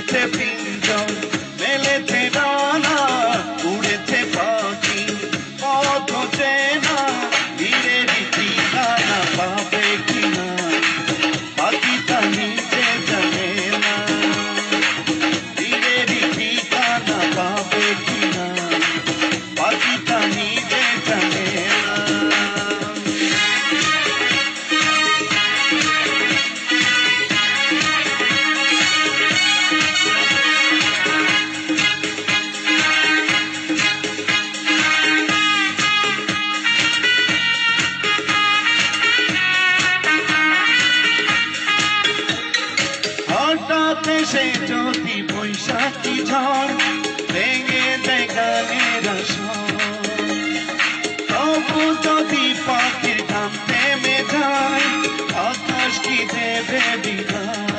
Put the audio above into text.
Mississippi. সাথে সে যদি বৈশাখী ঝড় ভেঙে দেয় গানের তবু যদি পাখির গান থেমে যায় আকাশ কি দেবে বিধায়